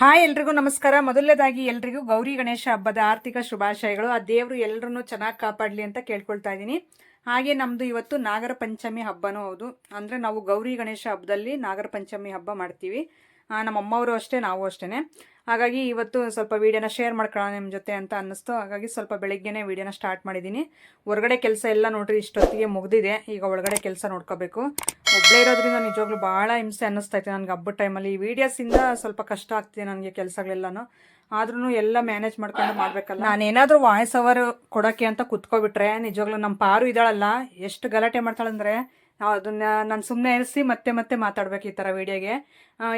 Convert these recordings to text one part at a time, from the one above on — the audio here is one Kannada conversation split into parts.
ಹಾಯ್, ಎಲ್ರಿಗೂ ನಮಸ್ಕಾರ. ಮೊದಲನೇದಾಗಿ ಎಲ್ರಿಗೂ ಗೌರಿ ಗಣೇಶ ಹಬ್ಬದ ಆರ್ಥಿಕ ಶುಭಾಶಯಗಳು. ಆ ದೇವರು ಎಲ್ಲರನ್ನೂ ಚೆನ್ನಾಗಿ ಕಾಪಾಡಲಿ ಅಂತ ಕೇಳ್ಕೊಳ್ತಾ ಇದ್ದೀನಿ. ಹಾಗೆ ನಮ್ಮದು ಇವತ್ತು ನಾಗರ ಪಂಚಮಿ ಹಬ್ಬನೂ ಹೌದು. ಅಂದರೆ ನಾವು ಗೌರಿ ಗಣೇಶ ಹಬ್ಬದಲ್ಲಿ ನಾಗರ ಪಂಚಮಿ ಹಬ್ಬ ಮಾಡ್ತೀವಿ. ನಮ್ಮ ಅಮ್ಮವರು ಅಷ್ಟೇ, ನಾವು ಅಷ್ಟೇ ಹಾಗಾಗಿ ಇವತ್ತು ಸ್ವಲ್ಪ ವೀಡಿಯೋನ ಶೇರ್ ಮಾಡ್ಕೊಳ್ಳೋಣ ನಿಮ್ಮ ಜೊತೆ ಅಂತ ಅನ್ನಿಸ್ತು. ಹಾಗಾಗಿ ಸ್ವಲ್ಪ ಬೆಳಿಗ್ಗೆನೇ ವೀಡಿಯೋನ ಸ್ಟಾರ್ಟ್ ಮಾಡಿದ್ದೀನಿ. ಹೊರಗಡೆ ಕೆಲಸ ಎಲ್ಲ ನೋಡ್ರಿ, ಇಷ್ಟೊತ್ತಿಗೆ ಮುಗಿದಿದೆ. ಈಗ ಒಳಗಡೆ ಕೆಲಸ ನೋಡ್ಕೋಬೇಕು. ಒಬ್ಬಳೇ ಇರೋದ್ರಿಂದ ನಿಜವಾಗ್ಲೂ ಭಾಳ ಹಿಂಸೆ ಅನ್ನಿಸ್ತೈತೆ ನನಗೆ ಹಬ್ಬದ ಟೈಮಲ್ಲಿ. ಈ ವೀಡಿಯೋಸಿಂದ ಸ್ವಲ್ಪ ಕಷ್ಟ ಆಗ್ತಿದೆ ನನಗೆ ಕೆಲಸಗಳೆಲ್ಲನೂ. ಆದ್ರೂ ಎಲ್ಲ ಮ್ಯಾನೇಜ್ ಮಾಡ್ಕೊಂಡು ಮಾಡ್ಬೇಕಲ್ಲ. ನಾನೇನಾದರೂ ವಾಯ್ಸ್ ಅವರ್ ಕೊಡೋಕ್ಕೆ ಅಂತ ಕುತ್ಕೊಬಿಟ್ರೆ ನಿಜವಾಗ್ಲೂ ನಮ್ಮ ಪಾರು ಇದ್ದಾಳಲ್ಲ. ಎಷ್ಟು ಗಲಾಟೆ ಮಾಡ್ತಾಳಂದ್ರೆ ಅದನ್ನ ನಾನು ಸುಮ್ಮನೆ ಇರಿಸಿ ಮತ್ತೆ ಮತ್ತೆ ಮಾತಾಡ್ಬೇಕು ಈ ಥರ ವೀಡಿಯೋಗೆ.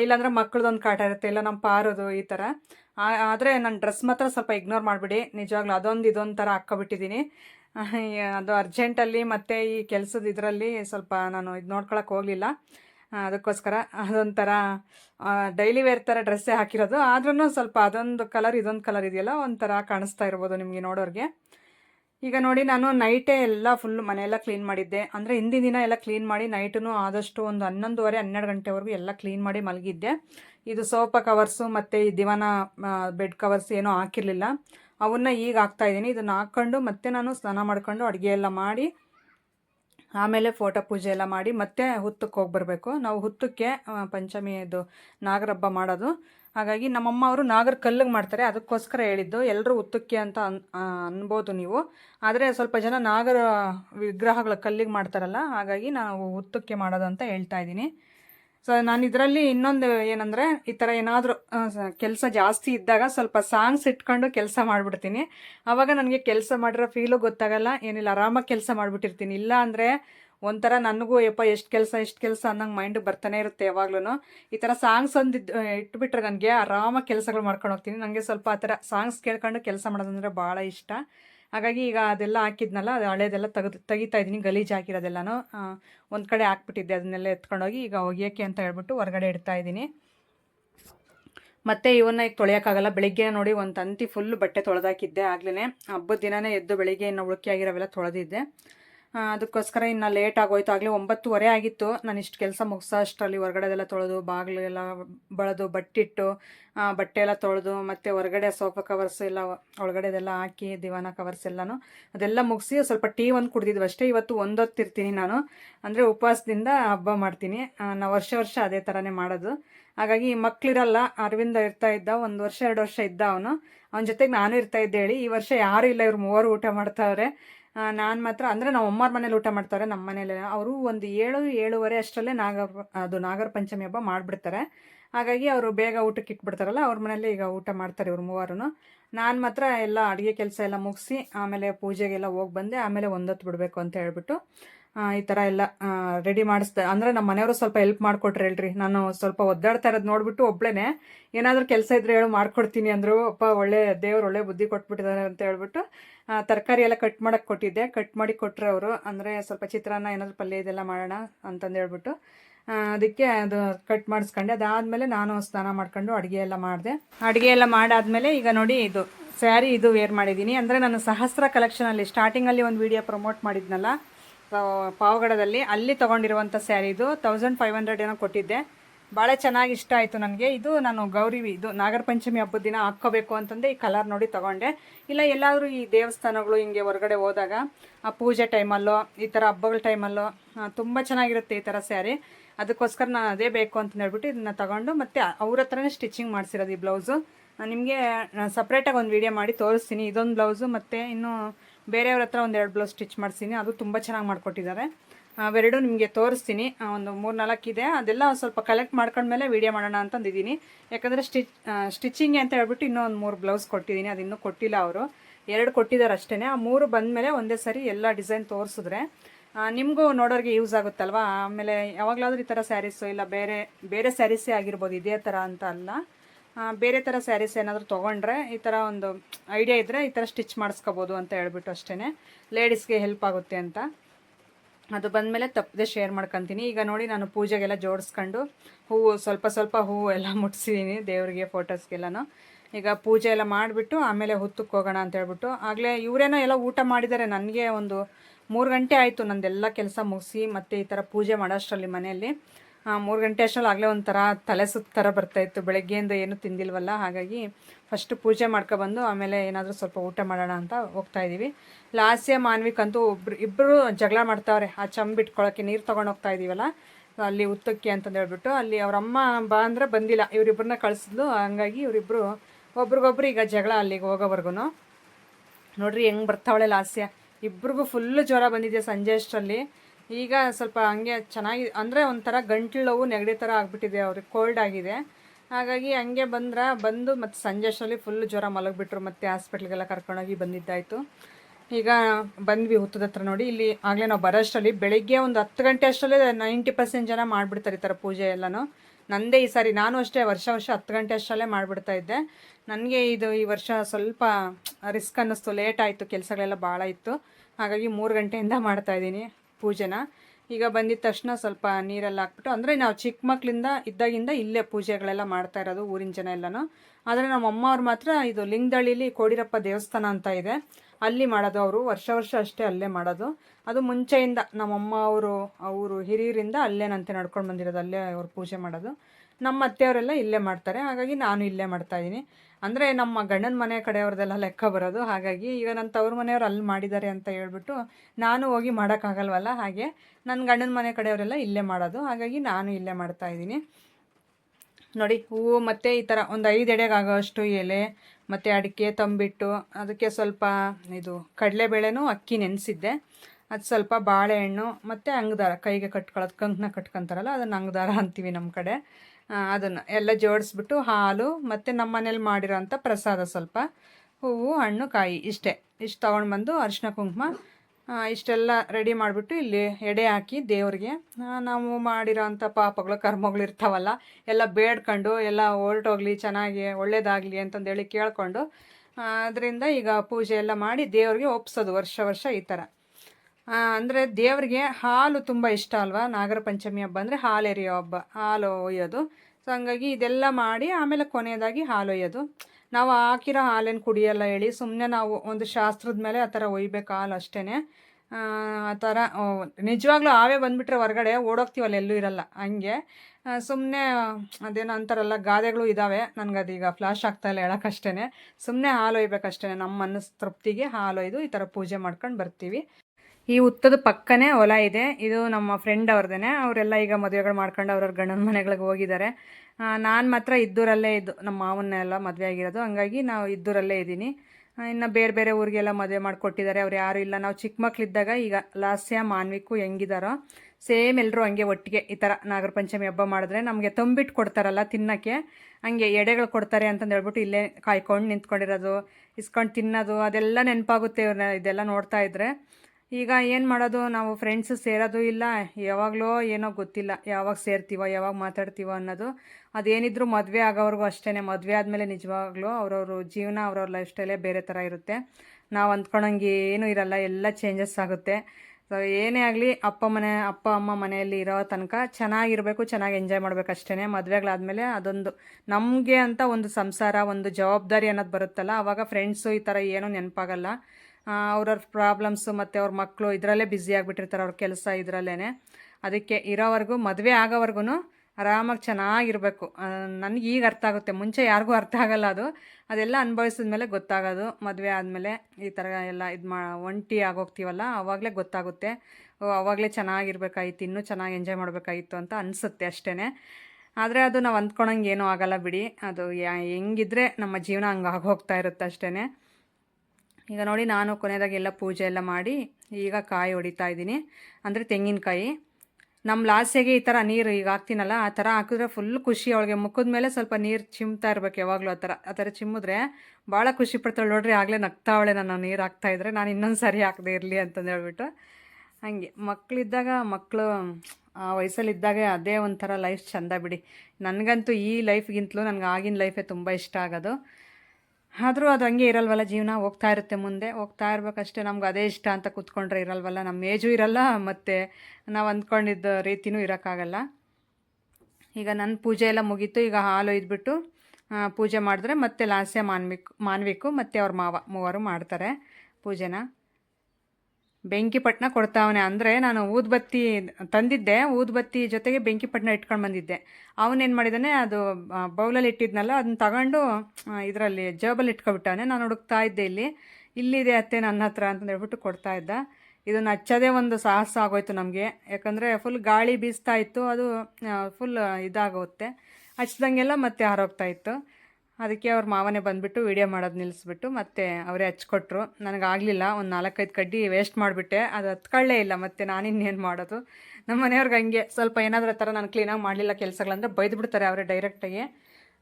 ಇಲ್ಲಾಂದ್ರೆ ಮಕ್ಳದೊಂದು ಕಾಟ ಇರುತ್ತೆ, ಇಲ್ಲ ನಮ್ಮ ಪಾರೋದು ಈ ಥರ ಆದರೆ ನನ್ನ ಡ್ರೆಸ್ ಮಾತ್ರ ಸ್ವಲ್ಪ ಇಗ್ನೋರ್ ಮಾಡಿಬಿಡಿ, ನಿಜವಾಗ್ಲೂ ಅದೊಂದು ಇದೊಂದು ಥರ ಹಾಕ್ಕೊಬಿಟ್ಟಿದ್ದೀನಿ ಅದು ಅರ್ಜೆಂಟಲ್ಲಿ ಮತ್ತು ಈ ಕೆಲಸದ ಇದರಲ್ಲಿ ಸ್ವಲ್ಪ ನಾನು ಇದು ನೋಡ್ಕೊಳಕ್ಕೆ ಹೋಗಲಿಲ್ಲ. ಅದಕ್ಕೋಸ್ಕರ ಅದೊಂಥರ ಡೈಲಿ ವೇರ್ ಥರ ಡ್ರೆಸ್ಸೇ ಹಾಕಿರೋದು. ಆದ್ರೂ ಸ್ವಲ್ಪ ಅದೊಂದು ಕಲರ್ ಇದೊಂದು ಕಲರ್ ಇದೆಯಲ್ಲ, ಒಂಥರ ಕಾಣಿಸ್ತಾ ಇರ್ಬೋದು ನಿಮಗೆ ನೋಡೋರಿಗೆ. ಈಗ ನೋಡಿ ನಾನು ನೈಟೇ ಎಲ್ಲ ಫುಲ್ ಮನೆಯೆಲ್ಲ ಕ್ಲೀನ್ ಮಾಡಿದ್ದೆ. ಅಂದರೆ ಹಿಂದಿನ ದಿನ ಎಲ್ಲ ಕ್ಲೀನ್ ಮಾಡಿ ನೈಟೂ ಆದಷ್ಟು ಒಂದು ಹನ್ನೊಂದುವರೆ, ಹನ್ನೆರಡು ಗಂಟೆವರೆಗೂ ಎಲ್ಲ ಕ್ಲೀನ್ ಮಾಡಿ ಮಲಗಿದ್ದೆ. ಇದು ಸೋಫಾ ಕವರ್ಸು ಮತ್ತು ಈ ದಿವಾನ ಬೆಡ್ ಕವರ್ಸ್ ಏನೂ ಹಾಕಿರಲಿಲ್ಲ. ಅವನ್ನ ಈಗ ಹಾಕ್ತಾ ಇದ್ದೀನಿ. ಇದನ್ನು ಹಾಕ್ಕೊಂಡು ಮತ್ತೆ ನಾನು ಸ್ನಾನ ಮಾಡ್ಕೊಂಡು ಅಡುಗೆ ಎಲ್ಲ ಮಾಡಿ ಆಮೇಲೆ ಫೋಟೋ ಪೂಜೆ ಎಲ್ಲ ಮಾಡಿ ಮತ್ತೆ ಹುತ್ತಕ್ಕೆ ಹೋಗಿ ಬರಬೇಕು. ನಾವು ಹುತ್ತಕ್ಕೆ ಪಂಚಮಿ ಇದು ನಾಗರ ಹಬ್ಬ ಮಾಡೋದು. ಹಾಗಾಗಿ ನಮ್ಮಮ್ಮ ಅವರು ನಾಗರ ಕಲ್ಲಿಗೆ ಮಾಡ್ತಾರೆ. ಅದಕ್ಕೋಸ್ಕರ ಹೇಳಿದ್ದು. ಎಲ್ಲರೂ ಹುತ್ತಕ್ಕೆ ಅಂತ ಅನ್ ಅನ್ಬೋದು ನೀವು. ಆದರೆ ಸ್ವಲ್ಪ ಜನ ನಾಗರ ವಿಗ್ರಹಗಳ ಕಲ್ಲಿಗೆ ಮಾಡ್ತಾರಲ್ಲ, ಹಾಗಾಗಿ ನಾವು ಹುತ್ತಕ್ಕೆ ಮಾಡೋದು ಅಂತ ಹೇಳ್ತಾ ಇದ್ದೀನಿ. ಸೊ ನಾನು ಇದರಲ್ಲಿ ಇನ್ನೊಂದು ಏನಂದರೆ, ಈ ಥರ ಏನಾದರೂ ಕೆಲಸ ಜಾಸ್ತಿ ಇದ್ದಾಗ ಸ್ವಲ್ಪ ಸಾಂಗ್ಸ್ ಇಟ್ಕೊಂಡು ಕೆಲಸ ಮಾಡಿಬಿಡ್ತೀನಿ. ಆವಾಗ ನನಗೆ ಕೆಲಸ ಮಾಡಿರೋ ಫೀಲು ಗೊತ್ತಾಗಲ್ಲ, ಏನಿಲ್ಲ, ಆರಾಮಾಗಿ ಕೆಲಸ ಮಾಡಿಬಿಟ್ಟಿರ್ತೀನಿ. ಇಲ್ಲ ಅಂದರೆ ಒಂಥರ ನನಗೂ, ಯಪ್ಪ, ಎಷ್ಟು ಕೆಲಸ ಎಷ್ಟು ಕೆಲಸ ಅನ್ನಂಗೆ ಮೈಂಡ್ ಬರ್ತಾನೆ ಇರುತ್ತೆ ಯಾವಾಗ್ಲೂ ಈ ಥರ ಸಾಂಗ್ಸ್ ಒಂದು ಇಟ್ಬಿಟ್ರೆ ನನಗೆ ಆರಾಮಾಗಿ ಕೆಲಸಗಳು ಮಾಡ್ಕೊಂಡು ಹೋಗ್ತೀನಿ. ನನಗೆ ಸ್ವಲ್ಪ ಆ ಥರ ಸಾಂಗ್ಸ್ ಕೇಳ್ಕೊಂಡು ಕೆಲಸ ಮಾಡೋದಂದರೆ ಭಾಳ ಇಷ್ಟ. ಹಾಗಾಗಿ ಈಗ ಅದೆಲ್ಲ ಹಾಕಿದ್ನಲ್ಲ, ಅದು ಹಳೇದೆಲ್ಲ ತೆಗೆದು ತೆಗಿತಾ ಇದ್ದೀನಿ, ಗಲೀಜು ಹಾಕಿರೋದೆಲ್ಲನೂ. ಒಂದು ಕಡೆ ಹಾಕ್ಬಿಟ್ಟಿದ್ದೆ, ಅದನ್ನೆಲ್ಲ ಎತ್ಕೊಂಡೋಗಿ ಈಗ ಒಗೆಯೋಕ್ಕೆ ಅಂತ ಹೇಳ್ಬಿಟ್ಟು ಹೊರಗಡೆ ಇಡ್ತಾ ಇದ್ದೀನಿ. ಮತ್ತೆ ಇವನ್ನ ಈಗ ತೊಳೆಯೋಕ್ಕಾಗಲ್ಲ. ಬೆಳಿಗ್ಗೆ ನೋಡಿ ಒಂದು ತಂತಿ ಫುಲ್ ಬಟ್ಟೆ ತೊಳೆದಾಕಿದ್ದೆ ಆಗ್ಲೇ ಹಬ್ಬದ ದಿನನೇ ಎದ್ದು ಬೆಳಿಗ್ಗೆ ಇನ್ನು ಉಳುಕಿಯಾಗಿರೋವೆಲ್ಲ ತೊಳೆದಿದ್ದೆ. ಅದಕ್ಕೋಸ್ಕರ ಇನ್ನು ಲೇಟ್ ಆಗೋಯ್ತು. ಆಗಲೇ ಒಂಬತ್ತುವರೆ ಆಗಿತ್ತು. ನಾನು ಇಷ್ಟು ಕೆಲಸ ಮುಗಿಸೋ ಅಷ್ಟರಲ್ಲಿ ಹೊರಗಡೆದೆಲ್ಲ ತೊಳೆದು, ಬಾಗಿಲೆಲ್ಲ ಬಳದು, ಬಟ್ಟಿಟ್ಟು ಬಟ್ಟೆ ಎಲ್ಲ ತೊಳೆದು, ಮತ್ತು ಹೊರಗಡೆ ಸೋಫಾ ಕವರ್ಸ್ ಎಲ್ಲ ಒಳಗಡೆದೆಲ್ಲ ಹಾಕಿ, ದಿವಾನ ಕವರ್ಸ್ ಎಲ್ಲನೂ, ಅದೆಲ್ಲ ಮುಗಿಸಿ ಸ್ವಲ್ಪ ಟೀ ಒಂದು ಕುಡ್ದಿದ್ವಿ ಅಷ್ಟೇ. ಇವತ್ತು ಒಂದೊತ್ತಿರ್ತೀನಿ ನಾನು. ಅಂದರೆ ಉಪವಾಸದಿಂದ ಹಬ್ಬ ಮಾಡ್ತೀನಿ. ನಾನು ವರ್ಷ ವರ್ಷ ಅದೇ ಥರನೇ ಮಾಡೋದು. ಹಾಗಾಗಿ ಮಕ್ಕಳಿರಲ್ಲ ಅರವಿಂದ ಇರ್ತಾ ಇದ್ದ, ಒಂದು ವರ್ಷ, ಎರಡು ವರ್ಷ ಇದ್ದ ಅವನು. ಅವನ ಜೊತೆಗೆ ನಾನು ಇರ್ತಾ ಇದ್ದೆ ಹೇಳಿ. ಈ ವರ್ಷ ಯಾರೂ ಇಲ್ಲ, ಇವ್ರು ಮೂವರು ಊಟ ಮಾಡ್ತಾವ್ರೆ. ನಾನು ಮಾತ್ರ, ಅಂದರೆ ನಮ್ಮ ಅಮ್ಮರ ಮನೇಲಿ ಊಟ ಮಾಡ್ತಾರೆ ನಮ್ಮ ಮನೇಲಿ. ಅವರು ಒಂದು ಏಳು, ಏಳುವರೆ ಅಷ್ಟರಲ್ಲೇ ನಾಗರ ಅದು ನಾಗರ ಪಂಚಮಿ ಹಬ್ಬ ಮಾಡಿಬಿಡ್ತಾರೆ. ಹಾಗಾಗಿ ಅವರು ಬೇಗ ಊಟಕ್ಕೆ ಇಟ್ಬಿಡ್ತಾರಲ್ಲ, ಅವ್ರ ಮನೇಲಿ ಈಗ ಊಟ ಮಾಡ್ತಾರೆ ಇವ್ರು ಮೂವರು ನಾನು ಮಾತ್ರ ಎಲ್ಲ ಅಡುಗೆ ಕೆಲಸ ಎಲ್ಲ ಮುಗಿಸಿ, ಆಮೇಲೆ ಪೂಜೆಗೆಲ್ಲ ಹೋಗಿ ಬಂದೆ, ಆಮೇಲೆ ಒಂದೊತ್ತು ಬಿಡಬೇಕು ಅಂತ ಹೇಳ್ಬಿಟ್ಟು. ಈ ಥರ ಎಲ್ಲ ರೆಡಿ ಮಾಡಿಸ್ತಾ ಅಂದರೆ ನಮ್ಮ ಮನೆಯವರು ಸ್ವಲ್ಪ ಹೆಲ್ಪ್ ಮಾಡ್ಕೊಟ್ರಿ ಹೇಳ್ರಿ ನಾನು ಸ್ವಲ್ಪ ಒದ್ದಾಡ್ತಾ ಇರೋದು ನೋಡ್ಬಿಟ್ಟು ಒಬ್ಳೇನೆ, ಏನಾದರೂ ಕೆಲಸ ಇದ್ರೆ ಹೇಳು ಮಾಡ್ಕೊಡ್ತೀನಿ ಅಂದ್ರು, ಅಪ್ಪ, ಒಳ್ಳೆ ದೇವ್ರು ಒಳ್ಳೆ ಬುದ್ಧಿ ಕೊಟ್ಬಿಟ್ಟಿದ್ದಾರೆ ಅಂತ ಹೇಳ್ಬಿಟ್ಟು ತರಕಾರಿ ಎಲ್ಲ ಕಟ್ ಮಾಡಕ್ಕೆ ಕೊಟ್ಟಿದ್ದೆ. ಕಟ್ ಮಾಡಿ ಕೊಟ್ರೆ ಅವರು. ಅಂದರೆ ಸ್ವಲ್ಪ ಚಿತ್ರಾನ್ನ ಏನಾದರೂ ಪಲ್ಯ ಇದೆಲ್ಲ ಮಾಡೋಣ ಅಂತಂದು ಹೇಳ್ಬಿಟ್ಟು ಅದಕ್ಕೆ ಅದು ಕಟ್ ಮಾಡಿಸ್ಕೊಂಡೆ. ಅದಾದಮೇಲೆ ನಾನು ಸ್ನಾನ ಮಾಡ್ಕೊಂಡು ಅಡುಗೆ ಎಲ್ಲ ಮಾಡಿದೆ. ಅಡುಗೆ ಎಲ್ಲ ಮಾಡಾದ್ಮೇಲೆ ಈಗ ನೋಡಿ ಇದು ಸ್ಯಾರಿ ಇದು ವೇರ್ ಮಾಡಿದ್ದೀನಿ. ಅಂದರೆ ನಾನು ಸಹಸ್ರ ಕಲೆಕ್ಷನಲ್ಲಿ ಸ್ಟಾರ್ಟಿಂಗಲ್ಲಿ ಒಂದು ವಿಡಿಯೋ ಪ್ರಮೋಟ್ ಮಾಡಿದ್ನಲ್ಲ ಪಾವಗಡದಲ್ಲಿ ಅಲ್ಲಿ ತೊಗೊಂಡಿರುವಂಥ ಸ್ಯಾರಿ ಇದು. ತೌಸಂಡ್ ಫೈವ್ ಹಂಡ್ರೆಡ್ ಏನೋ ಕೊಟ್ಟಿದ್ದೆ. ಭಾಳ ಚೆನ್ನಾಗಿ ಇಷ್ಟ ಆಯಿತು ನನಗೆ. ಇದು ನಾನು ಗೌರಿ ಇದು ನಾಗರ ಪಂಚಮಿ ಹಬ್ಬದ ದಿನ ಹಾಕ್ಕೋಬೇಕು ಅಂತಂದೆ ಈ ಕಲರ್ ನೋಡಿ ತೊಗೊಂಡೆ. ಇಲ್ಲ, ಎಲ್ಲಾದರೂ ಈ ದೇವಸ್ಥಾನಗಳು ಹಿಂಗೆ ಹೊರಗಡೆ ಹೋದಾಗ, ಆ ಪೂಜೆ ಟೈಮಲ್ಲೋ ಈ ಥರ ಹಬ್ಬಗಳ ಟೈಮಲ್ಲೋ ತುಂಬ ಚೆನ್ನಾಗಿರುತ್ತೆ ಈ ಥರ ಸ್ಯಾರಿ. ಅದಕ್ಕೋಸ್ಕರ ನಾನು ಅದೇ ಬೇಕು ಅಂತ ಹೇಳ್ಬಿಟ್ಟು ಇದನ್ನ ತಗೊಂಡು ಮತ್ತೆ ಅವ್ರ ಹತ್ರನೇ ಸ್ಟಿಚಿಂಗ್ ಮಾಡಿಸಿರೋದು ಈ ಬ್ಲೌಸು ನಿಮಗೆ ಸಪ್ರೇಟಾಗಿ ಒಂದು ವಿಡಿಯೋ ಮಾಡಿ ತೋರಿಸ್ತೀನಿ. ಇದೊಂದು ಬ್ಲೌಸು ಮತ್ತು ಇನ್ನು ಬೇರೆಯವ್ರ ಹತ್ರ ಒಂದು ಎರಡು ಬ್ಲೌಸ್ ಸ್ಟಿಚ್ ಮಾಡಿಸ್ತೀನಿ ಅದು ತುಂಬ ಚೆನ್ನಾಗಿ ಮಾಡಿಕೊಟ್ಟಿದ್ದಾರೆ. ಅವೆರಡು ನಿಮಗೆ ತೋರಿಸ್ತೀನಿ. ಒಂದು ಮೂರು ನಾಲ್ಕು ಇದೆ. ಅದೆಲ್ಲ ಸ್ವಲ್ಪ ಕಲೆಕ್ಟ್ ಮಾಡ್ಕೊಂಡ್ಮೇಲೆ ವೀಡಿಯೋ ಮಾಡೋಣ ಅಂತಂದಿದ್ದೀನಿ. ಯಾಕಂದರೆ ಸ್ಟಿಚ್ ಸ್ಟಿಚಿಂಗ್ ಅಂತ ಹೇಳ್ಬಿಟ್ಟು ಇನ್ನೂ ಒಂದು ಮೂರು ಬ್ಲೌಸ್ ಕೊಟ್ಟಿದ್ದೀನಿ. ಅದು ಇನ್ನೂ ಕೊಟ್ಟಿಲ್ಲ ಅವರು. ಎರಡು ಕೊಟ್ಟಿದ್ದಾರೆ ಅಷ್ಟೇ ಆ ಮೂರು ಬಂದಮೇಲೆ ಒಂದೇ ಸರಿ ಎಲ್ಲ ಡಿಸೈನ್ ತೋರಿಸಿದ್ರೆ ನಿಮಗೂ ನೋಡೋರಿಗೆ ಯೂಸ್ ಆಗುತ್ತಲ್ವಾ? ಆಮೇಲೆ ಯಾವಾಗಲಾದ್ರೂ ಈ ಥರ ಸ್ಯಾರೀಸು ಇಲ್ಲ ಬೇರೆ ಬೇರೆ ಸ್ಯಾರೀಸೇ ಆಗಿರ್ಬೋದು, ಇದೇ ಥರ ಅಂತ ಅಲ್ಲ. ಬೇರೆ ಥರ ಸ್ಯಾರೀಸ್ ಏನಾದರೂ ತೊಗೊಂಡ್ರೆ ಈ ಥರ ಒಂದು ಐಡಿಯಾ ಇದ್ದರೆ ಈ ಥರ ಸ್ಟಿಚ್ ಮಾಡಿಸ್ಕೋಬೋದು ಅಂತ ಹೇಳ್ಬಿಟ್ಟು ಅಷ್ಟೇ ಲೇಡೀಸ್ಗೆ ಹೆಲ್ಪ್ ಆಗುತ್ತೆ ಅಂತ. ಅದು ಬಂದಮೇಲೆ ತಪ್ಪದೆ ಶೇರ್ ಮಾಡ್ಕೊತೀನಿ. ಈಗ ನೋಡಿ ನಾನು ಪೂಜೆಗೆಲ್ಲ ಜೋಡಿಸ್ಕೊಂಡು ಹೂವು ಸ್ವಲ್ಪ ಸ್ವಲ್ಪ ಹೂವು ಎಲ್ಲ ಮುಟ್ಸಿದ್ದೀನಿ ದೇವರಿಗೆ ಫೋಟೋಸ್ಗೆಲ್ಲನೂ ಈಗ ಪೂಜೆ ಎಲ್ಲ ಮಾಡಿಬಿಟ್ಟು ಆಮೇಲೆ ಹುತ್ತಕ್ಕೆ ಹೋಗೋಣ ಅಂತ ಹೇಳ್ಬಿಟ್ಟು. ಆಗಲೇ ಇವರೇನೋ ಎಲ್ಲ ಊಟ ಮಾಡಿದ್ದಾರೆ ನನಗೆ ಒಂದು ಮೂರು ಗಂಟೆ ಆಯಿತು ನಂದೆಲ್ಲ ಕೆಲಸ ಮುಗಿಸಿ ಮತ್ತು ಈ ಥರ ಪೂಜೆ ಮಾಡೋಷ್ಟರಲ್ಲಿ ಮನೆಯಲ್ಲಿ. ಮೂರು ಗಂಟೆ ಅಷ್ಟರಲ್ಲಿ ಆಗಲೇ ಒಂಥರ ತಲೆ ಸುತ್ತರ ಬರ್ತಾ ಬರ್ತಾಯಿತ್ತು ಬೆಳಗ್ಗೆಯಿಂದ ಏನು ತಿಂದಿಲ್ವಲ್ಲ, ಹಾಗಾಗಿ ಫಸ್ಟ್ ಪೂಜೆ ಮಾಡ್ಕೊಬಂದು ಆಮೇಲೆ ಏನಾದರೂ ಸ್ವಲ್ಪ ಊಟ ಮಾಡೋಣ ಅಂತ ಹೋಗ್ತಾ ಇದ್ದೀವಿ. ಲಾಸ್ಯ ಮಾನ್ವಿಕಂತೂ ಒಬ್ರು ಇಬ್ಬರು ಜಗಳ ಮಾಡ್ತಾವ್ರೆ. ಆ ಚಂಬ್ ಇಟ್ಕೊಳ್ಳೋಕ್ಕೆ ನೀರು ತೊಗೊಂಡು ಹೋಗ್ತಾ ಇದ್ದೀವಲ್ಲ ಅಲ್ಲಿ ಉತ್ತಕ್ಕಿ ಅಂತಂದು ಹೇಳ್ಬಿಟ್ಟು ಅಲ್ಲಿ ಅವರಮ್ಮ ಬಾ ಅಂದರೆ ಬಂದಿಲ್ಲ. ಇವರಿಬ್ಬರನ್ನ ಕಳಿಸಿದ್ಲು. ಹಂಗಾಗಿ ಇವರಿಬ್ಬರು ಒಬ್ರಿಗೊಬ್ರು ಈಗ ಜಗಳ ಅಲ್ಲಿಗೆ ಹೋಗೋವರೆಗೂ ನೋಡ್ರಿ ಹೆಂಗೆ ಬರ್ತಾವಳೆ ಲಾಸ್ಯ ಇಬ್ರಿಗೂ ಫುಲ್ಲು ಜ್ವರ ಬಂದಿದೆ ಸಂಜೆ ಅಷ್ಟರಲ್ಲಿ. ಈಗ ಸ್ವಲ್ಪ ಹಂಗೆ ಚೆನ್ನಾಗಿ, ಅಂದರೆ ಒಂಥರ ಗಂಟ್ಲು ನೋವು ನೆಗಡಿ ಥರ ಆಗಿಬಿಟ್ಟಿದೆ ಅವ್ರಿಗೆ ಕೋಲ್ಡ್ ಆಗಿದೆ. ಹಾಗಾಗಿ ಹಂಗೆ ಬಂದ್ರೆ, ಬಂದು ಮತ್ತು ಸಂಜೆ ಅಷ್ಟರಲ್ಲಿ ಫುಲ್ ಜ್ವರ ಮಲಗಿಬಿಟ್ರು, ಮತ್ತೆ ಹಾಸ್ಪಿಟ್ಲಿಗೆಲ್ಲ ಕರ್ಕೊಂಡೋಗಿ ಬಂದಿದ್ದಾಯಿತು. ಈಗ ಬಂದ್ವಿ ಹುತ್ತದ ಹತ್ರ ನೋಡಿ, ಇಲ್ಲಿ ಆಗಲೇ ನಾವು ಬರೋಷ್ಟರಲ್ಲಿ ಬೆಳಿಗ್ಗೆ ಒಂದು ಹತ್ತು ಗಂಟೆ ಅಷ್ಟರಲ್ಲೇ ನೈಂಟಿ ಪರ್ಸೆಂಟ್ ಜನ ಮಾಡಿಬಿಡ್ತಾರೆ ಈ ಥರ ಪೂಜೆ ಎಲ್ಲನೂ. ನಂದೇ ಈ ಸಾರಿ, ನಾನು ಅಷ್ಟೇ ವರ್ಷ ವರ್ಷ ಹತ್ತು ಗಂಟೆ ಅಷ್ಟರಲ್ಲೇ ಮಾಡಿಬಿಡ್ತಾ ಇದ್ದೆ. ನನಗೆ ಇದು ಈ ವರ್ಷ ಸ್ವಲ್ಪ ರಿಸ್ಕ್ ಅನ್ನಿಸ್ತು ಲೇಟ್ ಆಯಿತು, ಕೆಲಸಗಳೆಲ್ಲ ಭಾಳ ಇತ್ತು. ಹಾಗಾಗಿ ಮೂರು ಗಂಟೆಯಿಂದ ಮಾಡ್ತಾಯಿದ್ದೀನಿ ಪೂಜೆನ. ಈಗ ಬಂದಿದ ತಕ್ಷಣ ಸ್ವಲ್ಪ ನೀರೆಲ್ಲ ಹಾಕ್ಬಿಟ್ಟು, ಅಂದರೆ ನಾವು ಚಿಕ್ಕ ಮಕ್ಕಳಿಂದ ಇದ್ದಾಗಿಂದ ಇಲ್ಲೇ ಪೂಜೆಗಳೆಲ್ಲ ಮಾಡ್ತಾ ಇರೋದು ಊರಿನ ಜನ ಎಲ್ಲನೂ. ಆದರೆ ನಮ್ಮ ಅಮ್ಮ ಅವ್ರು ಮಾತ್ರ ಇದು ಲಿಂಗದಳ್ಳಿಲಿ ಕೋಡಿರಪ್ಪ ದೇವಸ್ಥಾನ ಅಂತ ಇದೆ. ಅಲ್ಲಿ ಮಾಡೋದು ಅವರು, ವರ್ಷ ವರ್ಷ ಅಷ್ಟೇ ಅಲ್ಲೇ ಮಾಡೋದು. ಅದು ಮುಂಚೆಯಿಂದ ನಮ್ಮಮ್ಮ ಅವರು ಅವರು ಹಿರಿಯರಿಂದ ಅಲ್ಲೇನಂತೆ ನಡ್ಕೊಂಡು ಬಂದಿರೋದು, ಅಲ್ಲೇ ಅವ್ರು ಪೂಜೆ ಮಾಡೋದು. ನಮ್ಮ ಅತ್ತೆಯವರೆಲ್ಲ ಇಲ್ಲೇ ಮಾಡ್ತಾರೆ. ಹಾಗಾಗಿ ನಾನು ಇಲ್ಲೇ ಮಾಡ್ತಾ ಇದ್ದೀನಿ. ಅಂದರೆ ನಮ್ಮ ಗಂಡನ ಮನೆ ಕಡೆಯವ್ರದ್ದೆಲ್ಲ ಲೆಕ್ಕ ಬರೋದು. ಹಾಗಾಗಿ ಈಗ ನನ್ನ ತವ್ರ ಮನೆಯವ್ರು ಅಲ್ಲಿ ಮಾಡಿದ್ದಾರೆ ಅಂತ ಹೇಳ್ಬಿಟ್ಟು ನಾನು ಹೋಗಿ ಮಾಡೋಕ್ಕಾಗಲ್ವಲ್ಲ? ಹಾಗೆ ನನ್ನ ಗಂಡನ ಮನೆ ಕಡೆಯವರೆಲ್ಲ ಇಲ್ಲೇ ಮಾಡೋದು. ಹಾಗಾಗಿ ನಾನು ಇಲ್ಲೇ ಮಾಡ್ತಾ ಇದ್ದೀನಿ. ನೋಡಿ, ಹೂವು ಮತ್ತು ಈ ಥರ ಒಂದು ಐದು ಎಡೆಗೆ ಅಷ್ಟು ಎಲೆ ಮತ್ತು ಅಡಿಕೆ ತಂಬಿಟ್ಟು ಅದಕ್ಕೆ ಸ್ವಲ್ಪ ಇದು ಕಡಲೆಬೇಳೆನೂ ಅಕ್ಕಿ ನೆನೆಸಿದ್ದೆ. ಅದು ಸ್ವಲ್ಪ ಬಾಳೆಹಣ್ಣು ಮತ್ತು ಅಂಗದಾರ ಕೈಗೆ ಕಟ್ಕೊಳ್ಳೋದು ಕಂಕಣ ಕಟ್ಕೊಂತಾರಲ್ಲ, ಅದನ್ನು ಅಂಗದಾರ ಅಂತೀವಿ ನಮ್ಮ ಕಡೆ. ಅದನ್ನು ಎಲ್ಲ ಜೋಡಿಸ್ಬಿಟ್ಟು ಹಾಲು ಮತ್ತು ನಮ್ಮ ಮನೇಲಿ ಮಾಡಿರೋಂಥ ಪ್ರಸಾದ ಸ್ವಲ್ಪ. ಹೂವು, ಹಣ್ಣು, ಕಾಯಿ ಇಷ್ಟೇ. ಇಷ್ಟು ತೊಗೊಂಡು ಬಂದು ಅರಿಶಿನ ಕುಂಕುಮ ಇಷ್ಟೆಲ್ಲ ರೆಡಿ ಮಾಡಿಬಿಟ್ಟು ಇಲ್ಲಿ ಎಡೆ ಹಾಕಿ ದೇವ್ರಿಗೆ. ನಾವು ಮಾಡಿರೋ ಅಂಥ ಪಾಪಗಳು, ಕರ್ಮಗಳು ಇರ್ತಾವಲ್ಲ, ಎಲ್ಲ ಬೇಡ್ಕೊಂಡು, ಎಲ್ಲ ಹೊರಟೋಗ್ಲಿ, ಚೆನ್ನಾಗಿ ಒಳ್ಳೇದಾಗಲಿ ಅಂತಂದೇಳಿ ಕೇಳಿಕೊಂಡು ಅದರಿಂದ ಈಗ ಪೂಜೆ ಎಲ್ಲ ಮಾಡಿ ದೇವ್ರಿಗೆ ಒಪ್ಸೋದು ವರ್ಷ ವರ್ಷ ಈ ಥರ. ಅಂದರೆ ದೇವರಿಗೆ ಹಾಲು ತುಂಬ ಇಷ್ಟ ಅಲ್ವಾ? ನಾಗರ ಪಂಚಮಿ ಹಬ್ಬ ಅಂದರೆ ಹಾಲು ಎರೆಯೋ ಹಬ್ಬ, ಹಾಲು ಒಯ್ಯೋದು. ಸೊ ಹಂಗಾಗಿ ಇದೆಲ್ಲ ಮಾಡಿ ಆಮೇಲೆ ಕೊನೆಯದಾಗಿ ಹಾಲು ಒಯ್ಯೋದು. ನಾವು ಹಾಕಿರೋ ಹಾಲೇನು ಕುಡಿಯಲ್ಲ ಹೇಳಿ ಸುಮ್ಮನೆ ನಾವು ಒಂದು ಶಾಸ್ತ್ರದ ಮೇಲೆ ಆ ಥರ ಒಯ್ಬೇಕು ಹಾಲು ಅಷ್ಟೇ ಆ ಥರ ನಿಜವಾಗ್ಲೂ ಹಾವೇ ಬಂದುಬಿಟ್ರೆ ಹೊರಗಡೆ ಓಡೋಗ್ತೀವಲ್ಲ ಎಲ್ಲೂ ಇರಲ್ಲ, ಹಂಗೆ. ಸುಮ್ಮನೆ ಅದೇನೋ ಅಂತಾರಲ್ಲ, ಗಾದೆಗಳು ಇದ್ದಾವೆ ನನಗದೀಗ ಫ್ಲಾಶ್ ಆಗ್ತಾಯಿಲ್ಲ ಹೇಳೋಕ್ಕಷ್ಟೇ ಸುಮ್ಮನೆ ಹಾಲು ಒಯ್ಬೇಕಷ್ಟೇ ನಮ್ಮ ಮನಸ್ಸು ತೃಪ್ತಿಗೆ ಹಾಲು ಒಯ್ದು ಈ ಥರ ಪೂಜೆ ಮಾಡ್ಕೊಂಡು ಬರ್ತೀವಿ. ಈ ಹುತ್ತದ ಪಕ್ಕನೇ ಹೊಲ ಇದೆ. ಇದು ನಮ್ಮ ಫ್ರೆಂಡ್ ಅವ್ರದೇ ಅವರೆಲ್ಲ ಈಗ ಮದುವೆಗಳು ಮಾಡ್ಕೊಂಡು ಅವ್ರವ್ರ ಗಂಡನ ಮನೆಗಳಿಗೆ ಹೋಗಿದ್ದಾರೆ. ನಾನು ಮಾತ್ರ ಇದ್ದೂರಲ್ಲೇ ಇದ್ದು ನಮ್ಮ ಮಾವನ್ನೆಲ್ಲ ಮದುವೆ ಆಗಿರೋದು. ಹಂಗಾಗಿ ನಾವು ಇದ್ದೂರಲ್ಲೇ ಇದ್ದೀನಿ. ಇನ್ನು ಬೇರೆ ಬೇರೆ ಊರಿಗೆಲ್ಲ ಮದುವೆ ಮಾಡಿಕೊಟ್ಟಿದ್ದಾರೆ ಅವ್ರು ಯಾರು ಇಲ್ಲ. ನಾವು ಚಿಕ್ಕ ಮಕ್ಕಳಿದ್ದಾಗ ಈಗ ಲಾಸ್ಯ ಮಾನ್ವಿಕು ಹೆಂಗಿದಾರೋ ಸೇಮ್ ಎಲ್ಲರೂ ಹಂಗೆ ಒಟ್ಟಿಗೆ ಈ ಥರ ನಾಗರ ಪಂಚಮಿ ಹಬ್ಬ ಮಾಡಿದ್ರೆ ನಮಗೆ ತಂಬಿಟ್ಟು ಕೊಡ್ತಾರಲ್ಲ ತಿನ್ನೋಕ್ಕೆ. ಹಂಗೆ ಎಡೆಗಳು ಕೊಡ್ತಾರೆ ಅಂತಂದು ಹೇಳ್ಬಿಟ್ಟು ಇಲ್ಲೇ ಕಾಯ್ಕೊಂಡು ನಿಂತ್ಕೊಂಡಿರೋದು, ಇಸ್ಕೊಂಡು ತಿನ್ನೋದು ಅದೆಲ್ಲ ನೆನಪಾಗುತ್ತೆ ಇವ್ರನ್ನ ಇದೆಲ್ಲ ನೋಡ್ತಾ ಇದ್ರೆ. ಈಗ ಏನು ಮಾಡೋದು? ನಾವು ಫ್ರೆಂಡ್ಸ್ ಸೇರೋದು ಇಲ್ಲ. ಯಾವಾಗಲೋ ಏನೋ ಗೊತ್ತಿಲ್ಲ. ಯಾವಾಗ ಸೇರ್ತೀವೋ, ಯಾವಾಗ ಮಾತಾಡ್ತೀವೋ ಅನ್ನೋದು. ಅದೇನಿದ್ರು ಮದುವೆ ಆಗೋವ್ರಿಗೂ ಅಷ್ಟೇ ಮದುವೆ ಆದಮೇಲೆ ನಿಜವಾಗ್ಲೂ ಅವ್ರವ್ರ ಜೀವನ, ಅವ್ರವ್ರ ಲೈಫ್ ಸ್ಟೈಲೇ ಬೇರೆ ಥರ ಇರುತ್ತೆ. ನಾವು ಅಂದ್ಕೊಳಂಗೆ ಏನೂ ಇರಲ್ಲ. ಎಲ್ಲ ಚೇಂಜಸ್ ಆಗುತ್ತೆ. ಸೊ ಏನೇ ಆಗಲಿ, ಅಪ್ಪ ಮನೆ, ಅಪ್ಪ, ಅಮ್ಮ ಮನೆಯಲ್ಲಿ ಇರೋ ತನಕ ಚೆನ್ನಾಗಿರಬೇಕು, ಚೆನ್ನಾಗಿ ಎಂಜಾಯ್ ಮಾಡಬೇಕು ಅಷ್ಟೇ ಮದುವೆಗಳಾದಮೇಲೆ ಅದೊಂದು ನಮಗೆ ಅಂತ ಒಂದು ಸಂಸಾರ, ಒಂದು ಜವಾಬ್ದಾರಿ ಅನ್ನೋದು ಬರುತ್ತಲ್ಲ. ಆವಾಗ ಫ್ರೆಂಡ್ಸು ಈ ಥರ ಏನೂ ನೆನಪಾಗಲ್ಲ. ಅವ್ರವ್ರ ಪ್ರಾಬ್ಲಮ್ಸು ಮತ್ತು ಅವ್ರ ಮಕ್ಕಳು ಇದರಲ್ಲೇ ಬ್ಯುಸಿ ಆಗಿಬಿಟ್ಟಿರ್ತಾರೆ ಅವ್ರ ಕೆಲಸ ಇದರಲ್ಲೇ ಅದಕ್ಕೆ ಇರೋವರೆಗೂ, ಮದುವೆ ಆಗೋವರೆಗೂ ಆರಾಮಾಗಿ ಚೆನ್ನಾಗಿರಬೇಕು. ನನಗೆ ಈಗ ಅರ್ಥ ಆಗುತ್ತೆ. ಮುಂಚೆ ಯಾರಿಗೂ ಅರ್ಥ ಆಗಲ್ಲ ಅದು. ಅದೆಲ್ಲ ಅನುಭವಿಸಿದ ಮೇಲೆ ಗೊತ್ತಾಗೋದು. ಮದುವೆ ಆದಮೇಲೆ ಈ ಥರ ಎಲ್ಲ ಇದು ಮಾ, ಒಂಟಿ ಆಗೋಗ್ತೀವಲ್ಲ ಆವಾಗಲೇ ಗೊತ್ತಾಗುತ್ತೆ. ಆವಾಗಲೇ ಚೆನ್ನಾಗಿರ್ಬೇಕಾಗಿತ್ತು ಇನ್ನೂ ಚೆನ್ನಾಗಿ ಎಂಜಾಯ್ ಮಾಡಬೇಕಾಗಿತ್ತು ಅಂತ ಅನಿಸುತ್ತೆ ಅಷ್ಟೇ ಆದರೆ ಅದು ನಾವು ಅಂದ್ಕೊಳಂಗೆ ಏನೂ ಆಗಲ್ಲ ಬಿಡಿ. ಅದು ಹೆಂಗಿದ್ರೆ ನಮ್ಮ ಜೀವನ ಹಂಗೆ ಆಗೋಗ್ತಾ ಇರುತ್ತೆ ಅಷ್ಟೇ ಈಗ ನೋಡಿ ನಾನು ಕೊನೆಯದಾಗಿ ಎಲ್ಲ ಪೂಜೆ ಎಲ್ಲ ಮಾಡಿ ಈಗ ಕಾಯಿ ಹೊಡಿತಾ ಇದ್ದೀನಿ. ಅಂದರೆ ತೆಂಗಿನಕಾಯಿ. ನಮ್ಮ ಲಾಸೆಗೆ ಈ ಥರ ನೀರು ಈಗ ಹಾಕ್ತೀನಲ್ಲ, ಆ ಥರ ಹಾಕಿದ್ರೆ ಫುಲ್ ಖುಷಿ. ಅವಳಿಗೆ ಮುಖದ ಮೇಲೆ ಸ್ವಲ್ಪ ನೀರು ಚಿಮ್ತಾ ಇರಬೇಕು ಯಾವಾಗಲೂ ಆ ಥರ ಆ ಥರ ಚಿಮ್ಮಿದ್ರೆ ಭಾಳ ಖುಷಿ ಪಡ್ತಾಳೆ. ನೋಡ್ರಿ ಆಗಲೇ ನಗ್ತಾವಳೆ ನಾನು ನೀರು ಹಾಕ್ತಾಯಿದ್ರೆ ನಾನು ಇನ್ನೊಂದು ಸಾರಿ ಹಾಕದೇ ಇರಲಿ ಅಂತಂದು ಹೇಳ್ಬಿಟ್ಟು. ಹಾಗೆ ಮಕ್ಕಳಿದ್ದಾಗ ಮಕ್ಕಳು ಆ ವಯಸ್ಸಲ್ಲಿದ್ದಾಗ ಅದೇ ಒಂಥರ ಲೈಫ್ ಚೆಂದ ಬಿಡಿ. ನನಗಂತೂ ಈ ಲೈಫ್ಗಿಂತಲೂ ನನಗೆ ಆಗಿನ ಲೈಫೇ ತುಂಬ ಇಷ್ಟ ಆಗೋದು. ಆದರೂ ಅದು ಹಂಗೆ ಇರಲ್ವಲ್ಲ, ಜೀವನ ಹೋಗ್ತಾ ಇರುತ್ತೆ ಮುಂದೆ. ಹೋಗ್ತಾ ಇರ್ಬೇಕಷ್ಟೇ, ನಮ್ಗೆ ಅದೇ ಇಷ್ಟ ಅಂತ ಕೂತ್ಕೊಂಡ್ರೆ ಇರಲ್ವಲ್ಲ. ನಮ್ಮ ಏಜು ಇರಲ್ಲ, ಮತ್ತು ನಾವು ಅಂದ್ಕೊಂಡಿದ್ದ ರೀತಿನೂ ಇರೋಕ್ಕಾಗಲ್ಲ. ಈಗ ನನ್ನ ಪೂಜೆ ಎಲ್ಲ ಮುಗೀತು, ಈಗ ಹಾಲು ಇದ್ಬಿಟ್ಟು ಪೂಜೆ ಮಾಡಿದ್ರೆ ಮತ್ತೆ ಲಾಸ್ಯ ಮಾನ್ವಿಕ್, ಮಾನ್ವಿಕು ಮತ್ತು ಅವ್ರ ಮಾವ, ಮೂವರು ಮಾಡ್ತಾರೆ ಪೂಜೆನ. ಬೆಂಕಿಪಟ್ಟಣ ಕೊಡ್ತಾವನೆ. ಅಂದರೆ ನಾನು ಊದ್ಬತ್ತಿ ತಂದಿದ್ದೆ ಊದ್ಬತ್ತಿ ಜೊತೆಗೆ ಬೆಂಕಿಪಟ್ಟಣ ಇಟ್ಕೊಂಡು ಬಂದಿದ್ದೆ. ಅವನೇನು ಮಾಡಿದ್ದಾನೆ ಅದು ಬೌಲಲ್ಲಿ ಇಟ್ಟಿದ್ನಲ್ಲ ಅದನ್ನ ತಗೊಂಡು ಇದರಲ್ಲಿ ಜೇಬಲ್ಲಿ ಇಟ್ಕೊಬಿಟ್ಟವನೆ ನಾನು ಹುಡುಕ್ತಾ ಇದ್ದೆ ಇಲ್ಲಿ. ಇಲ್ಲಿದೆ ಅತ್ತೆ ನನ್ನ ಹತ್ರ ಅಂತಂದು ಹೇಳ್ಬಿಟ್ಟು ಕೊಡ್ತಾ ಇದ್ದ. ಇದನ್ನು ಹಚ್ಚೋದೇ ಒಂದು ಸಾಹಸ ಆಗೋಯ್ತು ನಮಗೆ. ಯಾಕಂದರೆ ಫುಲ್ ಗಾಳಿ ಬೀಸ್ತಾ ಇತ್ತು, ಅದು ಫುಲ್ ಇದಾಗುತ್ತೆ. ಹಚ್ಚಿದಂಗೆಲ್ಲ ಮತ್ತೆ ಹಾರೋಗ್ತಾ ಇತ್ತು. ಅದಕ್ಕೆ ಅವ್ರ ಮಾವನೇ ಬಂದುಬಿಟ್ಟು ವೀಡಿಯೋ ಮಾಡೋದು ನಿಲ್ಲಿಸ್ಬಿಟ್ಟು ಮತ್ತೆ ಅವರೇ ಹಚ್ಕೊಟ್ರು. ನನಗಾಗಲಿಲ್ಲ, ಒಂದು ನಾಲ್ಕೈದು ಕಡ್ಡಿ ವೇಸ್ಟ್ ಮಾಡಿಬಿಟ್ಟೆ. ಅದು ಹತ್ಕೊಳ್ಳೇ ಇಲ್ಲ, ಮತ್ತು ನಾನಿನ್ನೇನು ಮಾಡೋದು? ನಮ್ಮ ಮನೆಯವ್ರಿಗೆ ಹಂಗೆ, ಸ್ವಲ್ಪ ಏನಾದರೂ ಥರ ನಾನು ಕ್ಲೀನಾಗಿ ಮಾಡಲಿಲ್ಲ ಕೆಲಸಗಳಂದ್ರೆ ಬೈದು ಬಿಡ್ತಾರೆ ಅವರೇ ಡೈರೆಕ್ಟಾಗಿ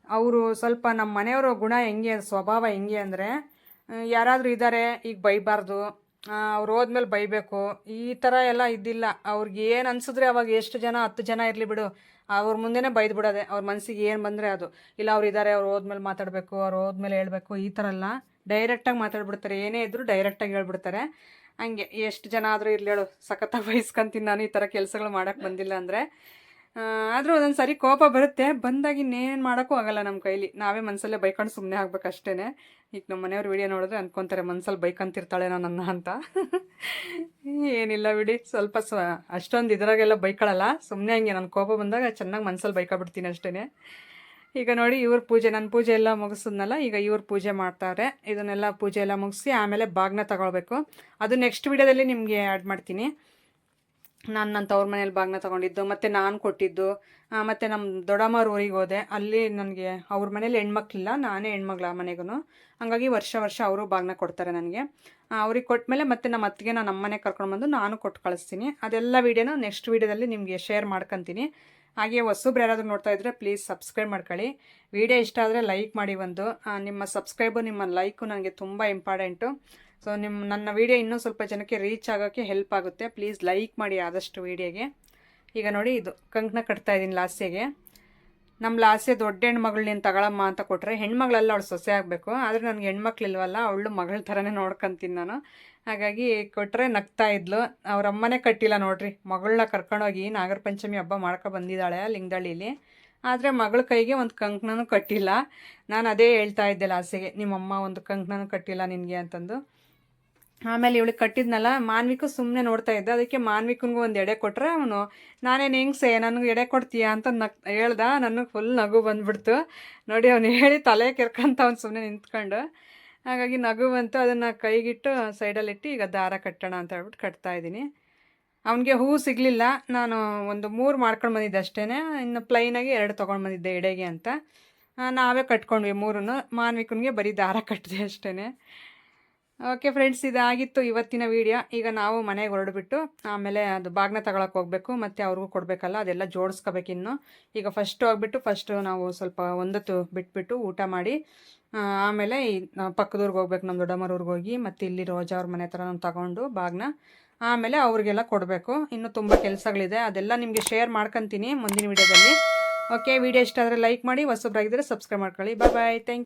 ಅವರು ಸ್ವಲ್ಪ ನಮ್ಮ ಮನೆಯವರ ಗುಣ ಹೆಂಗೆ, ಸ್ವಭಾವ ಹೆಂಗೆ ಅಂದರೆ ಯಾರಾದರೂ ಇದ್ದಾರೆ ಈಗ ಬೈಬಾರ್ದು ಅವ್ರು ಹೋದ್ಮೇಲೆ ಬೈಬೇಕು, ಈ ಥರ ಎಲ್ಲ ಇದ್ದಿಲ್ಲ ಅವ್ರಿಗೆ ಏನು ಅನ್ಸಿದ್ರೆ ಅವಾಗ ಎಷ್ಟು ಜನ, ಹತ್ತು ಜನ ಇರಲಿ ಬಿಡು ಅವ್ರ ಮುಂದೆನೇ ಬೈದು ಬಿಡೋದೆ. ಅವ್ರ ಮನಸ್ಸಿಗೆ ಏನು ಬಂದರೆ ಅದು. ಇಲ್ಲ, ಅವ್ರು ಇದ್ದಾರೆ ಅವ್ರು ಹೋದ್ಮೇಲೆ ಮಾತಾಡಬೇಕು, ಅವ್ರು ಹೋದ್ಮೇಲೆ ಹೇಳ್ಬೇಕು, ಈ ಥರ ಎಲ್ಲ ಡೈರೆಕ್ಟಾಗಿ ಮಾತಾಡ್ಬಿಡ್ತಾರೆ. ಏನೇ ಇದ್ದರೂ ಡೈರೆಕ್ಟಾಗಿ ಹೇಳ್ಬಿಡ್ತಾರೆ. ಹಂಗೆ, ಎಷ್ಟು ಜನ ಆದರೂ ಇರಲಿ ಹೇಳು. ಸಖತ್ತಾಗಿ ಬಯಸ್ಕೊಂತೀನಿ ನಾನು ಈ ಥರ ಕೆಲಸಗಳು ಮಾಡೋಕ್ಕೆ ಬಂದಿಲ್ಲ ಅಂದರೆ. ಆದರೂ ಅದೊಂದು ಸರಿ ಕೋಪ ಬರುತ್ತೆ. ಬಂದಾಗ ಇನ್ನೇನು ಮಾಡೋಕ್ಕೂ ಆಗಲ್ಲ ನಮ್ಮ ಕೈಲಿ. ನಾವೇ ಮನಸ್ಸಲ್ಲೇ ಬೈಕೊಂಡು ಸುಮ್ಮನೆ ಆಗ್ಬೇಕಷ್ಟೇ ಈಗ ನಮ್ಮ ಮನೆಯವ್ರು ವಿಡಿಯೋ ನೋಡಿದ್ರೆ ಅಂದ್ಕೊತಾರೆ ಮನ್ಸಲ್ಲಿ ಬೈಕಂತಿರ್ತಾಳೆ ನನ್ನ ಅಂತ. ಏನಿಲ್ಲ ಬಿಡಿ. ಸ್ವಲ್ಪ ಸ್ವ ಅಷ್ಟೊಂದು ಇದ್ರಾಗೆಲ್ಲ ಬೈಕೊಳ್ಳಲ್ಲ ಸುಮ್ಮನೆ ಹಂಗೆ ನನ್ನ ಕೋಪ ಬಂದಾಗ ಚೆನ್ನಾಗಿ ಮನ್ಸಲ್ಲಿ ಬೈಕೊಬಿಡ್ತೀನಿ ಅಷ್ಟೇ ಈಗ ನೋಡಿ, ಇವ್ರ ಪೂಜೆ ನನ್ನ ಪೂಜೆ ಎಲ್ಲ ಮುಗಿಸಿದ್ನಲ್ಲ, ಈಗ ಇವ್ರ ಪೂಜೆ ಮಾಡ್ತಾರೆ. ಇದನ್ನೆಲ್ಲ ಪೂಜೆ ಎಲ್ಲ ಮುಗಿಸಿ ಆಮೇಲೆ ಬಾಗ್ನ ತಗೊಳ್ಬೇಕು. ಅದು ನೆಕ್ಸ್ಟ್ ವಿಡಿಯೋದಲ್ಲಿ ನಿಮಗೆ ಆ್ಯಡ್ ಮಾಡ್ತೀನಿ. ನಾನು ನನ್ನ ತವ್ರ ಮನೇಲಿ ಬಾಗ್ನ ತೊಗೊಂಡಿದ್ದು, ಮತ್ತು ನಾನು ಕೊಟ್ಟಿದ್ದು ಮತ್ತು ನಮ್ಮ ದೊಡ್ಡಮ್ಮವ್ರ ಊರಿಗೆ ಹೋದೆ. ಅಲ್ಲಿ ನನಗೆ ಅವ್ರ ಮನೇಲಿ ಹೆಣ್ಮಕ್ಳಿಲ್ಲ, ನಾನೇ ಹೆಣ್ಮಗ್ಳ ಮನೆಗೂ ಹಂಗಾಗಿ ವರ್ಷ ವರ್ಷ ಅವರು ಬಾಗ್ನ ಕೊಡ್ತಾರೆ ನನಗೆ. ಅವ್ರಿಗೆ ಕೊಟ್ಟಮೇಲೆ ಮತ್ತೆ ನಮ್ಮ ಅತ್ತಿಗೆ ನಾನು ನಮ್ಮ ಮನೆಗೆ ಕರ್ಕೊಂಡು ಬಂದು ನಾನು ಕೊಟ್ಟು ಕಳಿಸ್ತೀನಿ. ಅದೆಲ್ಲ ವೀಡಿಯೋನ ನೆಕ್ಸ್ಟ್ ವೀಡಿಯೋದಲ್ಲಿ ನಿಮಗೆ ಶೇರ್ ಮಾಡ್ಕೊತೀನಿ. ಹಾಗೆ ಹೊಸಬ್ರು ಯಾರಾದರೂ ನೋಡ್ತಾ ಇದ್ದರೆ ಪ್ಲೀಸ್ ಸಬ್ಸ್ಕ್ರೈಬ್ ಮಾಡ್ಕೊಳ್ಳಿ. ವಿಡಿಯೋ ಇಷ್ಟ ಆದರೆ ಲೈಕ್ ಮಾಡಿ ಒಂದು. ನಿಮ್ಮ ಸಬ್ಸ್ಕ್ರೈಬು, ನಿಮ್ಮ ಲೈಕು ನನಗೆ ತುಂಬ ಇಂಪಾರ್ಟೆಂಟು. ಸೊ ನಿಮ್ಮ ನನ್ನ ವೀಡಿಯೋ ಇನ್ನೂ ಸ್ವಲ್ಪ ಜನಕ್ಕೆ ರೀಚ್ ಆಗೋಕ್ಕೆ ಹೆಲ್ಪ್ ಆಗುತ್ತೆ. ಪ್ಲೀಸ್ ಲೈಕ್ ಮಾಡಿ ಆದಷ್ಟು ವೀಡಿಯೋಗೆ ಈಗ ನೋಡಿ ಇದು ಕಂಕಣ ಕಟ್ತಾ ಇದ್ದೀನಿ ಲಾಸ್ಯಗೆ. ನಮ್ಮ ಲಾಸ್ಯ ದೊಡ್ಡ ಹೆಣ್ಮಗಳು ನೀನು ತಗೊಳಮ್ಮ ಅಂತ ಕೊಟ್ಟರೆ ಹೆಣ್ಮಗಳೆಲ್ಲ ಅವಳು ಸೊಸೆ ಆಗಬೇಕು. ಆದರೆ ನನಗೆ ಹೆಣ್ಮಕ್ಳಿಲ್ವಲ್ಲ, ಅವಳು ಮಗಳ ಥರನೇ ನೋಡ್ಕೊತೀನಿ ನಾನು. ಹಾಗಾಗಿ ಕೊಟ್ಟರೆ ನಗ್ತಾ ಇದ್ಲು. ಅವ್ರ ಅಮ್ಮನೇ ಕಟ್ಟಿಲ್ಲ ನೋಡ್ರಿ. ಮಗಳನ್ನ ಕರ್ಕೊಂಡೋಗಿ ನಾಗರ ಪಂಚಮಿ ಹಬ್ಬ ಮಾಡ್ಕೊ ಬಂದಿದ್ದಾಳೆ ಲಿಂಗದಳ್ಳಿಲಿ. ಆದರೆ ಮಗಳ ಕೈಗೆ ಒಂದು ಕಂಕಣನೂ ಕಟ್ಟಿಲ್ಲ. ನಾನು ಅದೇ ಹೇಳ್ತಾ ಇದ್ದೆ ಲಾಸ್ಯಗೆ, ನಿಮ್ಮಮ್ಮ ಒಂದು ಕಂಕಣನೂ ಕಟ್ಟಿಲ್ಲ ನಿನಗೆ ಅಂತಂದು. ಆಮೇಲೆ ಇವಳಿಗೆ ಕಟ್ಟಿದ್ನಲ್ಲ, ಮಾನ್ವಿಕು ಸುಮ್ಮನೆ ನೋಡ್ತಾ ಇದ್ದ. ಅದಕ್ಕೆ ಮಾನ್ವಿಕನ್ಗೂ ಒಂದು ಎಡೆ ಕೊಟ್ರೆ ಅವನು, ನಾನೇನು ಹೆಂಗ್ಸೆ ನನಗೆ ಎಡೆ ಕೊಡ್ತೀಯಾ? ಅಂತ ನಕ್ ಹೇಳ್ದ. ನನಗೆ ಫುಲ್ ನಗು ಬಂದ್ಬಿಡ್ತು. ನೋಡಿ ಅವನು ಹೇಳಿ ತಲೆ ಕೆರ್ಕಂತ ಅವ್ನು ಸುಮ್ಮನೆ ನಿಂತ್ಕೊಂಡು. ಹಾಗಾಗಿ ನಗು ಬಂತು. ಅದನ್ನು ಕೈಗಿಟ್ಟು ಸೈಡಲ್ಲಿಟ್ಟು ಈಗ ದಾರ ಕಟ್ಟೋಣ ಅಂತ ಹೇಳ್ಬಿಟ್ಟು ಕಟ್ತಾ ಇದ್ದೀನಿ. ಅವನಿಗೆ ಹೂವು ಸಿಗಲಿಲ್ಲ. ನಾನು ಒಂದು ಮೂರು ಮಾಡ್ಕೊಂಡು ಬಂದಿದ್ದೆ ಅಷ್ಟೇ ಇನ್ನು ಪ್ಲೈನಾಗಿ ಎರಡು ತೊಗೊಂಡು ಬಂದಿದ್ದೆ ಎಡೆಗೆ ಅಂತ. ನಾವೇ ಕಟ್ಕೊಂಡ್ವಿ ಮೂರನ್ನು ಮಾನ್ವಿಕನಿಗೆ ಬರೀ ದಾರ ಕಟ್ಟಿದೆ ಅಷ್ಟೇ ಓಕೆ ಫ್ರೆಂಡ್ಸ್ ಇದಾಗಿತ್ತು ಇವತ್ತಿನ ವಿಡಿಯೋ ಈಗ ನಾವು ಮನೆಗೆ ಹೊರಡ್ಬಿಟ್ಟು ಆಮೇಲೆ ಅದು ಬಾಗ್ನ ತಗೊಳಕ್ಕೆ ಹೋಗಬೇಕು, ಮತ್ತು ಅವ್ರಿಗೂ ಕೊಡಬೇಕಲ್ಲ, ಅದೆಲ್ಲ ಜೋಡಿಸ್ಕೋಬೇಕು ಇನ್ನು. ಈಗ ಫಸ್ಟ್ ಹೋಗ್ಬಿಟ್ಟು ಫಸ್ಟು ನಾವು ಸ್ವಲ್ಪ ಒಂದೊತ್ತು ಬಿಟ್ಬಿಟ್ಟು ಊಟ ಮಾಡಿ ಆಮೇಲೆ ಈ ನಾವು ಪಕ್ಕದೂರ್ಗೆ ಹೋಗ್ಬೇಕು ನಮ್ಮ ದೊಡ್ಡಮ್ಮರವ್ರಿಗೆ ಹೋಗಿ, ಮತ್ತು ಇಲ್ಲಿ ರೋಜಾ ಅವ್ರ ಮನೆ ಹತ್ರ ನಾನು ತಗೊಂಡು ಬಾಗ್ನ. ಆಮೇಲೆ ಅವ್ರಿಗೆಲ್ಲ ಕೊಡಬೇಕು. ಇನ್ನೂ ತುಂಬ ಕೆಲಸಗಳಿದೆ, ಅದೆಲ್ಲ ನಿಮಗೆ ಶೇರ್ ಮಾಡ್ಕೊತೀನಿ ಮುಂದಿನ ವಿಡಿಯೋದಲ್ಲಿ ಓಕೆ ವಿಡಿಯೋ ಇಷ್ಟ ಆದರೆ ಲೈಕ್ ಮಾಡಿ ಹೊಸಬ್ರಾಗಿದ್ದರೆ ಸಬ್ಸ್ಕ್ರೈಬ್ ಮಾಡ್ಕೊಳ್ಳಿ. ಬಾಯ್ ಬಾಯ್ ಥ್ಯಾಂಕ್